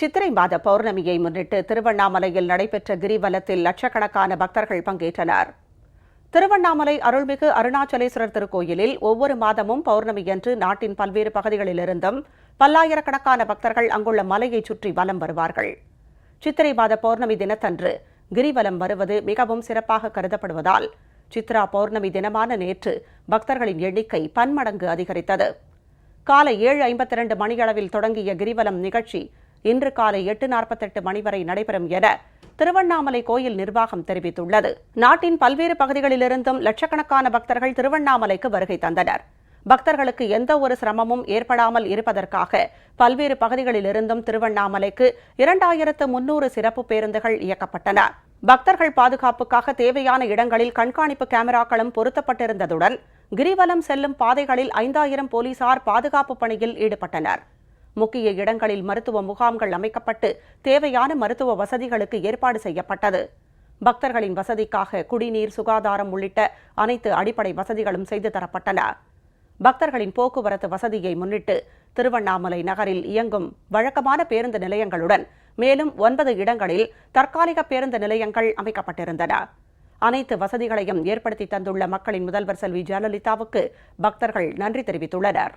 சித்திரை மாத பௌர்ணமியை முன்னிட்டு திருவண்ணாமலையில் நடைபெற்ற கிரிவலத்தில் லட்சக்கணக்கான பக்தர்கள் பங்கேற்றனர். திருவண்ணாமலை அருள்மிகு அருணாச்சலேஸ்வரர் திருக்கோயிலில் ஒவ்வொரு மாதமும் பௌர்ணமியன்று நாட்டின் பல்வேறு பகுதிகளிலிருந்தும் பல்லாயிரக்கணக்கான பக்தர்கள் அங்குள்ள மலையை சுற்றி வலம் வருவார்கள். சித்திரை மாத பௌர்ணமி தினத்தன்று கிரிவலம் வருவது மிகவும் சிறப்பாக கருதப்படுவதால் சித்ரா பௌர்ணமி தினமான நேற்று பக்தர்களின் எண்ணிக்கை பன்மடங்கு அதிகரித்தது. காலை ஏழு ஐம்பத்தி இரண்டு மணியளவில் தொடங்கிய கிரிவலம் நிகழ்ச்சி இன்று காலை எட்டு நாற்பத்தெட்டு மணி வரை நடைபெறும் என திருவண்ணாமலை கோயில் நிர்வாகம் தெரிவித்துள்ளது. நாட்டின் பல்வேறு பகுதிகளிலிருந்தும் லட்சக்கணக்கான பக்தர்கள் திருவண்ணாமலைக்கு வருகை தந்தனர். பக்தர்களுக்கு எந்த ஒரு சிரமமும் ஏற்படாமல் இருப்பதற்காக பல்வேறு பகுதிகளிலிருந்தும் திருவண்ணாமலைக்கு இரண்டாயிரத்து முன்னூறு சிறப்பு பேருந்துகள் இயக்கப்பட்டன. பக்தர்கள் பாதுகாப்புக்காக தேவையான இடங்களில் கண்காணிப்பு கேமராக்களும் பொருத்தப்பட்டிருந்ததுடன் கிரிவலம் செல்லும் பாதைகளில் ஐந்தாயிரம் போலீசார் பாதுகாப்பு பணியில் ஈடுபட்டனர். முக்கிய இடங்களில் மருத்துவ முகாம்கள் அமைக்கப்பட்டு தேவையான மருத்துவ வசதிகளுக்கு ஏற்பாடு செய்யப்பட்டது. பக்தர்களின் வசதிக்காக குடிநீர் சுகாதாரம் உள்ளிட்ட அனைத்து அடிப்படை வசதிகளும் செய்து தரப்பட்டன. பக்தர்களின் போக்குவரத்து வசதியை முன்னிட்டு திருவண்ணாமலை நகரில் இயங்கும் வழக்கமான பேருந்து நிலையங்களுடன் மேலும் ஒன்பது இடங்களில் தற்காலிக பேருந்து நிலையங்கள் அமைக்கப்பட்டிருந்தன. அனைத்து வசதிகளையும் ஏற்படுத்தி தந்துள்ள மக்களின் முதல்வர் செல்வி ஜெயலலிதாவுக்கு பக்தர்கள் நன்றி தெரிவித்துள்ளனர்.